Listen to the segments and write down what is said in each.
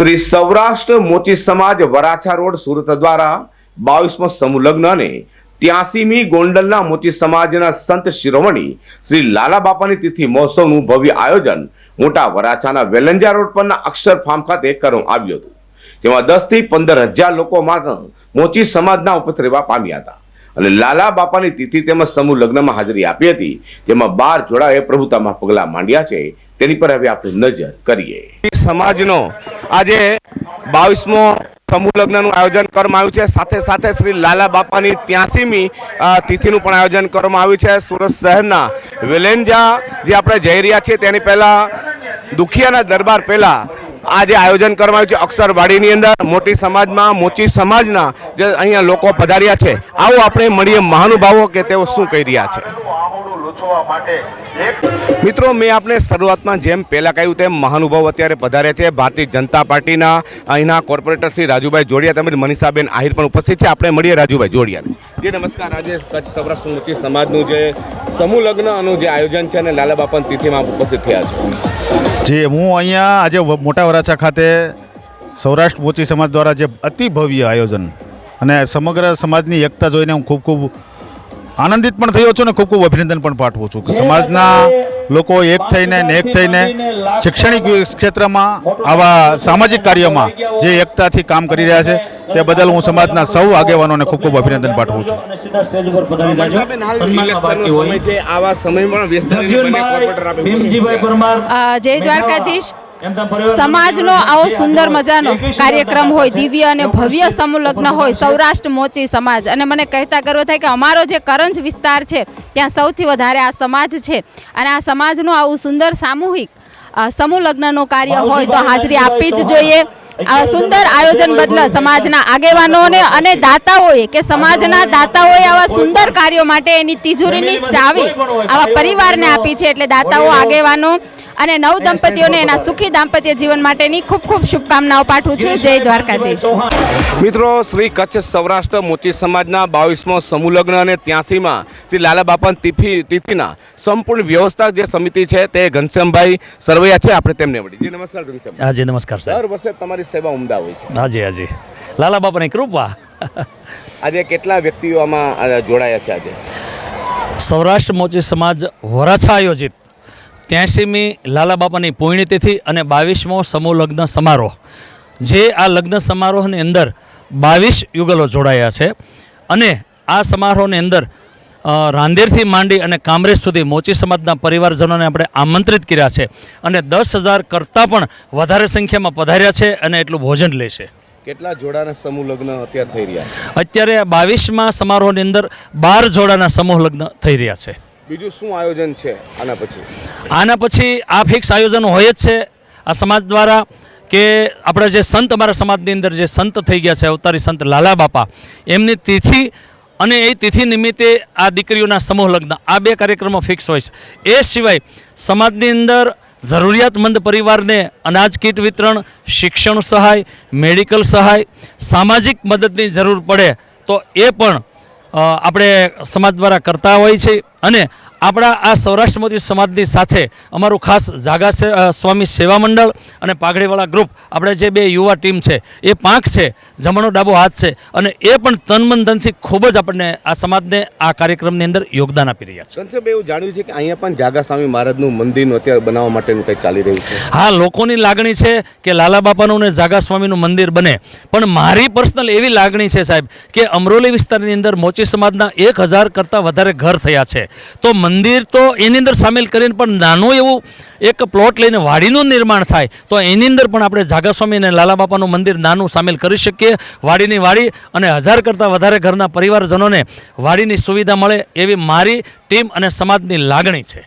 શ્રી સૌરાષ્ટ્ર મોચી સમાજ વરાછા રોડ સુરત દ્વારા બાવીસમો સમૂહ લગ્ન અને ત્યાસીમી ગોંડલના મોચી સમાજના સંત શિરોમણી શ્રી લાલા બાપાની તિથિ મહોત્સવનું ભવ્ય આયોજન મોટા વરાછાના વેલંજા રોડ પરના અક્ષર ફાર્મ ખાતે કરવામાં આવ્યું હતું, જેમાં દસથી પંદર હજાર લોકો માત્ર મોચી સમાજના ઉપસ્થિત રહેવા પામ્યા હતા. અને લાલા બાપાની તિથિ તેમજ સમૂહ લગ્નમાં હાજરી આપી હતી, જેમાં બાર જોડાએ પ્રભુતામાં પગલાં માંડ્યા છે તેની પર હવે આપણે નજર કરીએ. સમાજનો આજે બાવીસમો સમૂહ લગ્નનું આયોજન કરવામાં આવ્યું છે. સાથે સાથે શ્રી લાલા બાપાની ત્યાસીમી તિથિનું પણ આયોજન કરવામાં આવ્યું છે. સુરત શહેરના વેલેન્જા જે આપણે જઈ રહ્યા છીએ તેની પહેલાં દુખિયાના દરબાર પહેલા આ જે આયોજન કરવામાં આવ્યું છે અક્ષરવાડીની અંદર, મોટી સમાજમાં, મોચી સમાજના જે અહીંયા લોકો પધાર્યા છે, આવો આપણે મળીએ મહાનુભાવો કે તેઓ શું કહી રહ્યા છે. મિત્રો, મેં આપણે શરૂઆતમાં જેમ પહેલાં કહ્યું તેમ મહાનુભાવ અત્યારે પધાર્યા છે. ભારતીય જનતા પાર્ટીના અહીંના કોર્પોરેટર શ્રી રાજુભાઈ જોડિયા તેમજ મનીષાબેન આહિર પણ ઉપસ્થિત છે. આપણે મળીએ રાજુભાઈ જોડિયાને. જે, નમસ્કાર. આજે કચ્છ સૌરાષ્ટ્ર મોચી સમાજનું જે સમૂહ લગ્નનું જે આયોજન છે અને લાલા બાપાની તિથિમાં ઉપસ્થિત થયા છો. જે હું અહીંયા આજે મોટા વરાછા ખાતે સૌરાષ્ટ્ર મોચી સમાજ દ્વારા જે અતિ ભવ્ય આયોજન અને સમગ્ર સમાજની એકતા જોઈને હું ખૂબ ખૂબ આનંદિત પણ થયો છું ને ખૂબ ખૂબ અભિનંદન પણ પાઠવું છું કે સમાજના લોકો એક થઈને ને એક થઈને શૈક્ષણિક ક્ષેત્રમાં આવા સામાજિક કાર્યોમાં જે એકતાથી કામ કરી રહ્યા છે. તે બદલ હું સમાજના સૌ આગેવાનોને ખૂબ ખૂબ અભિનંદન પાઠવું છું. જય દ્વારકાધીશ. સમાજનો આવો સુંદર મજાનો કાર્યક્રમ હોય દિવ્ય અને ભવ્ય સમૂહ હોય સૌરાષ્ટ્ર મોચી સમાજ. અને મને કહેતા ગર્વ થાય કે અમારો જે કરંજ વિસ્તાર છે ત્યાં સૌથી વધારે આ સમાજ છે. અને આ સમાજનું આવું સુંદર સામૂહિક સમૂહ લગ્નનું કાર્ય હોય તો હાજરી આપવી જ જોઈએ. સુંદર આયોજન બદલ સમાજના આગેવાનોને અને દાતાઓએ કે સમાજના દાતાઓએ આવા સુંદર કાર્યો માટે એની તિજોરીની ચાવી આવા પરિવારને આપી છે એટલે દાતાઓ આગેવાનો અને નવ દંપતીઓને એના સુખી દાંપત્ય જીવન માટેની ખૂબ ખૂબ શુભકામનાઓ પાઠવું છું. જય દ્વારકાધીશ. મિત્રો શ્રી કચ્છ સૌરાષ્ટ્ર મોચી સમાજના બાવીસમો સમૂહ લગ્ન અને ત્યાસીમાં શ્રી લાલા બાપન તિથિ તિથિના સંપૂર્ણ વ્યવસ્થા જે સમિતિ છે તે ઘનશ્યામભાઈ સરવૈયા છે. આપણે તેમને મળી નમસ્કાર ઘનશ્યામ હાજી નમસ્કાર દર વર્ષે તમારી સેવા ઉમદા હોય છે. હાજી હાજી લાલા બાપાની કૃપા. આજે કેટલા વ્યક્તિઓ આમાં જોડાયા છે આજે? સૌરાષ્ટ્ર મોચી સમાજ વરાછા આયોજિત ત્યાંસીમી લાલા બાપાની પુણ્યતિથિ અને બાવીસમો સમૂહ લગ્ન સમારોહ. જે આ લગ્ન સમારોહની અંદર બાવીસ યુગલો જોડાયા છે અને આ સમારોહની અંદર રાંદેરથી માંડી અને કામરેજ સુધી મોચી સમાજના પરિવારજનોને આપણે આમંત્રિત કર્યા છે અને દસ હજાર કરતાં પણ વધારે સંખ્યામાં પધાર્યા છે અને એટલું ભોજન લેશે કેટલા જોડાના સમૂહ લગ્ન અત્યારે થઈ રહ્યા છે? અત્યારે બાવીસમાં સમારોહની અંદર બાર જોડાના સમૂહ લગ્ન થઈ રહ્યા છે. બીજું શું આયોજન છે? આના પછી. આના પછી આ ફિક્સ આયોજન હોય જ છે. આ સમાજ દ્વારા કે આપણા જે સંત, અમારા સમાજની અંદર જે સંત થઈ ગયા છે, અવતારી સંત લાલા બાપા, એમની તિથિ અને એ તિથિ નિમિત્તે આ દીકરીઓના સમૂહ લગ્ન, આ બે કાર્યક્રમો ફિક્સ હોય છે. એ સિવાય સમાજની અંદર જરૂરિયાતમંદ પરિવારને અનાજ કીટ વિતરણ, શિક્ષણ સહાય, મેડિકલ સહાય, સામાજિક મદદની જરૂર પડે તો એ પણ આપણે સમાજ દ્વારા કરતા હોય છે અને આપણા આ સૌરાષ્ટ્ર મોદી સમાજની સાથે અમારું ખાસ જાગા સ્વામી સેવા મંડળ અને પાઘડીવાળા ગ્રુપ આપણે જે બે યુવા ટીમ છે એ પાંખ છે જમણો ડાબો હાથ છે અને એ પણ તન મન ધનથી ખૂબ જ આપણને આ સમાજને આ કાર્યક્રમની અંદર યોગદાન આપી રહ્યા છે. ઘનશ્યામભાઈ એવું જાણ્યું છે કે અહીંયા પણ જાગા સ્વામી મહારાજનું મંદિરનું અત્યારે બનાવવા માટેનું કંઈક ચાલી રહ્યું છે? હા લોકોની લાગણી છે કે લાલા બાપાનું ને જાગા સ્વામીનું મંદિર બને. પણ મારી પર્સનલ એવી લાગણી છે સાહેબ કે અમરોલી વિસ્તારની અંદર મોચી સમાજના એક હજાર કરતાં વધારે ઘર થયા છે. તો મંદિર તો એની અંદર સામેલ કરીને પણ નાનું એવું એક પ્લોટ લઈને વાડીનું નિર્માણ થાય, તો એની અંદર પણ આપણે જાગા સ્વામી અને લાલા બાપાનું મંદિર નાનું સામેલ કરી શકીએ. વાડીની વાડી અને હજાર કરતાં વધારે ઘરના પરિવારજનોને વાડીની સુવિધા મળે એવી મારી ટીમ અને સમાજની લાગણી છે.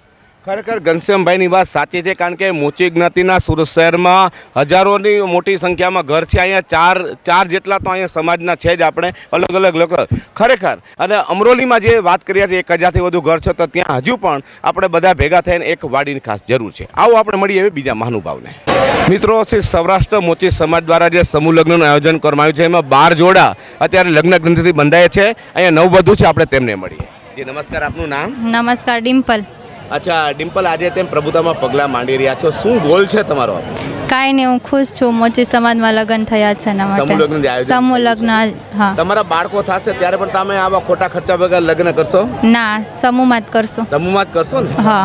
ખરેખર ઘનશ્યામભાઈની વાત સાચી છે, કારણ કે મોચી જ્ઞાતિના સુરત શહેરમાં હજારોની મોટી સંખ્યામાં ઘર છે. અહીંયા ચાર ચાર જેટલા તો અહીંયા સમાજના છે જ આપણે. અલગ અલગ લોકો. ખરેખર, અને અમરોલીમાં જે વાત કરી હતી, એક હજારથી વધુ ઘર છે, તો ત્યાં હજુ પણ આપણે બધા ભેગા થઈને એક વાડીની ખાસ જરૂર છે. આવો આપણે મળીએ બીજા મહાનુભાવને. મિત્રો, શ્રી સૌરાષ્ટ્ર મોચી સમાજ દ્વારા જે સમૂહ લગ્નનું આયોજન કરવામાં આવ્યું છે, એમાં બાર જોડા અત્યારે લગ્ન ગ્રંથિથી બંધાય છે. અહીંયા નવ વધુ છે, આપણે તેમને મળીએ. નમસ્કાર, આપનું નામ? નમસ્કાર, ડિમ્પલ. અચ્છા ડિમ્પલ આજે તેમ પ્રભુતામાં પગલાં માંડી રહ્યા છો. શું ગોલ છે તમારો? કાંઈ નહીં હું ખુશ છું. મોચી સમાજમાં લગ્ન થયા છે એના માટે. સમૂહ. લગ્ન હા. તમારા બાળકો થશે ત્યારે પણ તમે આવા ખોટા ખર્ચા વગર લગ્ન કરશો? ના સમૂહમાં જ કરશો. સમૂહમાં જ કરશો ને? હા.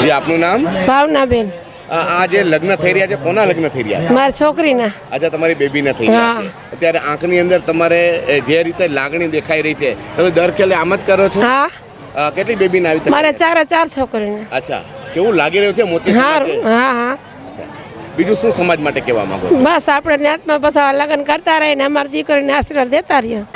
જી આપનું નામ? ભાવનાબેન. આજે આ જે લગ્ન થઈ રહ્યા છે કોના લગ્ન થઈ રહ્યા છે? મારી છોકરીના. આજે તમારી બેબીને થઈ રહ્યા છે. અત્યારે આંખની અંદર તમારે જે રીતે લાગણી દેખાઈ રહી છે તમે દર ખેલે આમ જ કરો છો? હા. કેટલી બેબીને આવી મારે ચાર ચારે છોકરીને. અચ્છા. કેવું લાગી રહ્યું છે મોતી હા હા. હા બીજું શું સમાજ માટે કહેવા માંગો છો? બસ આપણે જ્ઞાતમાં બસ આ લગ્ન કરતા રહીને અમારી દીકરીને આશીર્વાદ દેતા રહ્યા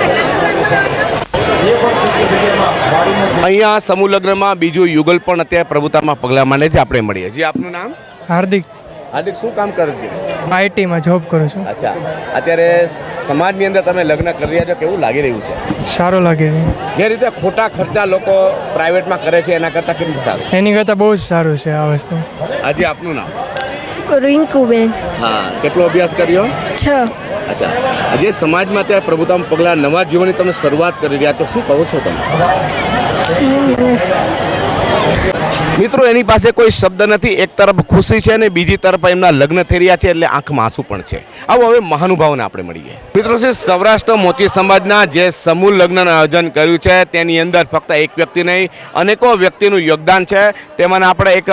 અહીંયા સમૂહ લગ્નમાં બીજું યુગલ પણ અત્યારે પ્રભુતામાં પગલાં માંડે છે. આપણે મળીએ જી આપનું નામ? હાર્દિક. હાર્દિક શું કામ કરો છો? આઈટીમાં જોબ કરું છું. અચ્છા. અત્યારે સમાજની અંદર તમે લગ્ન કરી રહ્યા છો કેવું લાગી રહ્યું છે? સારું લાગે છે. જે રીતે ખોટા ખર્ચા લોકો પ્રાઇવેટમાં કરે છે એના કરતાં કેટલું સારું? એની કરતાં બહુ જ સારું છે આ વસ્તુ. આજે આપનું નામ? રિંકુબેન હા કેટલો અભ્યાસ કર્યો? છ. અચ્છા. આજે સમાજમાં અત્યારે પ્રભુતામ પગલાં નવા જીવનની તમે શરૂઆત કરી રહ્યા છો. શું કહો છો તમે? મિત્રો એની પાસે કોઈ શબ્દ નથી. એક તરફ ખુશી છે અને બીજી તરફ એમના લગ્ન થઈ રહ્યા છે એટલે આંખમાં આંસુ પણ છે. આવો હવે મહાનુભાવને આપણે મળીએ. મિત્રો છે સૌરાષ્ટ્ર મોચી સમાજના જે સમૂહ લગ્નનું આયોજન કર્યું છે તેની અંદર ફક્ત એક વ્યક્તિ નહીં અનેકો વ્યક્તિનું યોગદાન છે. તેમાંના આપણે એક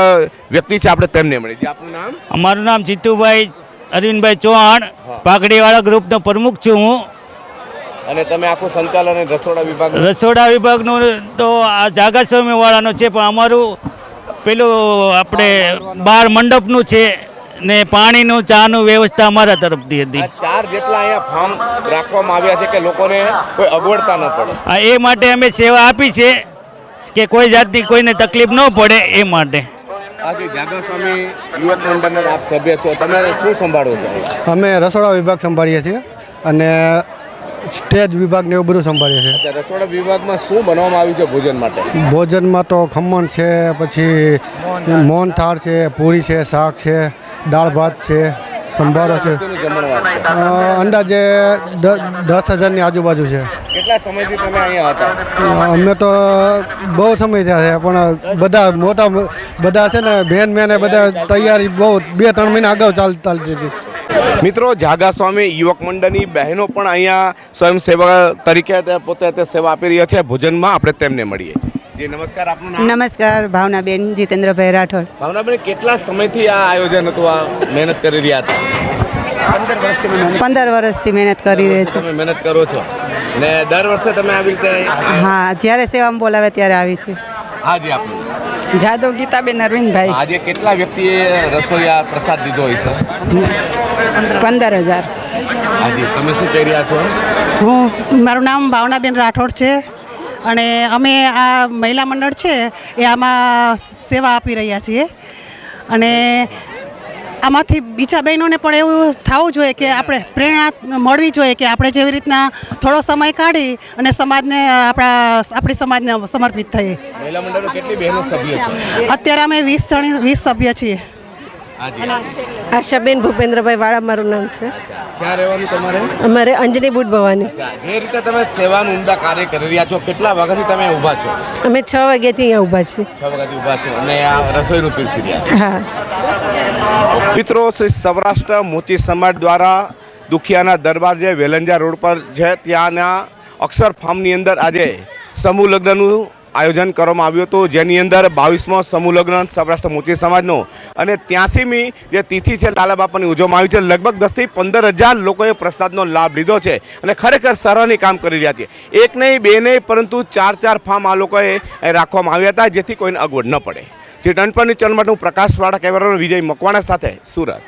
વ્યક્તિ છે આપણે તેમને મળીએ. જે આપનું નામ? અમારું નામ જીતુભાઈ અરવિંદભાઈ ચૌહાણ. પાકડીવાળા ગ્રુપનો પ્રમુખ છું હું. અને તમે આખું સંચાલન રસોડા વિભાગ રસોડા વિભાગનું તો આ જાગા સ્વામીવાળાનું છે પણ અમારું પેલું આપણે બાર મંડપનું છે ને પાણીનું ચાનું વ્યવસ્થા અમારા તરફથી હતી. ચાર જેટલા અહીંયા ફાર્મ રાખવામાં આવ્યા છે કે લોકોને કોઈ અગવડતા ન પડે? આ એ માટે અમે સેવા આપી છે કે કોઈ જાતની કોઈને તકલીફ ન પડે એ માટે. આજે જાગા સ્વામી યુવક મંડળના આપ સભ્ય છો. તમે શું સંભાળો છો? અમે રસોડા વિભાગ સંભાળીએ છીએ અને સ્ટેજ વિભાગ ને એવું બધું સંભાળીએ છીએ. રસોડા વિભાગમાં શું બનાવવામાં આવ્યું છે ભોજન માટે? ભોજનમાં તો ખમણ છે પછી મોહનથાળ છે પૂરી છે શાક છે દાળ ભાત છે સંભારો છે. અંદાજે દસ હજારની આજુબાજુ છે. કેટલા સમયથી તમે અહીંયા હતા? અમે તો બહુ સમય થયા છે પણ બધા મોટા બધા છે ને બેન મેન બધા તૈયારી બહુ બે ત્રણ મહિના અગાઉ ચાલ ચાલતી હતી. મિત્રો જાગા સ્વામી યુવક મંડળની બહેનો પણ અહીંયા સ્વયંસેવક તરીકે પોતે તે સેવા આપી રહ્યા છે. ભોજનમાં આપણે તેમને મળીએ. જી નમસ્કાર. આપનું બેન નમસ્કાર ભાવનાબેન જીતેન્દ્રભાઈ રાઠોડ. ભાવનાબેન કેટલા સમયથી આ આયોજન હતું? આ મહેનત કરી રહ્યા હતા? પંદર વર્ષથી મહેનત કરી રહી છે. તમે મહેનત કરો છો. ને દર વર્ષે તમે આવી રીતે હા જ્યારે સેવામાં બોલાવે ત્યારે આવી છે હાજી આપનું જાદવ ગીતાબેન અરવિંદભાઈ. આજે કેટલા વ્યક્તિએ રસોઈયા પ્રસાદ દીધો હોય છે? પંદર હજાર તમે શું કહી રહ્યા છો? હું મારું નામ ભાવનાબેન રાઠોડ છે અને અમે આ મહિલા મંડળ છે એ આમાં સેવા આપી રહ્યા છીએ. અને આમાંથી બીજા બહેનોને પણ એવું થવું જોઈએ કે આપણે પ્રેરણા મળવી જોઈએ કે આપણે જેવી રીતના થોડો સમય કાઢી અને સમાજને આપણા આપણી સમાજને સમર્પિત થઈએ. મહિલા મંડળમાં કેટલી બહેનો સભ્ય છે? અત્યારે અમે વીસ જણ વીસ સભ્ય છીએ. આશાબેન ભૂપેન્દ્રભાઈ વાળા મારું નામ છે. ક્યાં રહેવાનું તમારે? અમારે અંજની બુટ ભવાની. જે રીતે તમે સેવાનું ઉમદા કાર્ય કરી રહ્યા છો કેટલા વાગ્યાથી તમે ઊભા છો? અમે છ વાગ્યાથી અહીંયા ઊભા છીએ. છ વાગ્યાથી ઊભા છો અને આ રસોઈનું પીરસી રહ્યા હા. મિત્રો શ્રી સૌરાષ્ટ્ર મોચી સમાજ દ્વારા દુખિયાના દરબાર જે વેલંજા રોડ પર છે ત્યાંના અક્ષર ફાર્મની અંદર આજે સમૂહ લગ્નનું આયોજન કરવામાં આવ્યું હતું, જેની અંદર બાવીસમો સમૂહ લગ્ન સૌરાષ્ટ્ર મોચી સમાજનો. અને ત્યાંસીમી જે તિથિ છે લાલા બાપાની ઉજવવામાં આવી છે, લગભગ દસથી પંદર હજાર લોકોએ પ્રસાદનો લાભ લીધો છે અને ખરેખર સરાહની કામ કરી રહ્યા છે. એક નહીં, બે નહીં, પરંતુ ચાર ચાર ફાર્મ આ લોકોએ રાખવામાં આવ્યા હતા, જેથી કોઈને અગવડ ન પડે. જે ટનપરની ચરણ માટે હું પ્રકાશવાળા કેમેરાનો વિજય મકવાણા સાથે સુરત.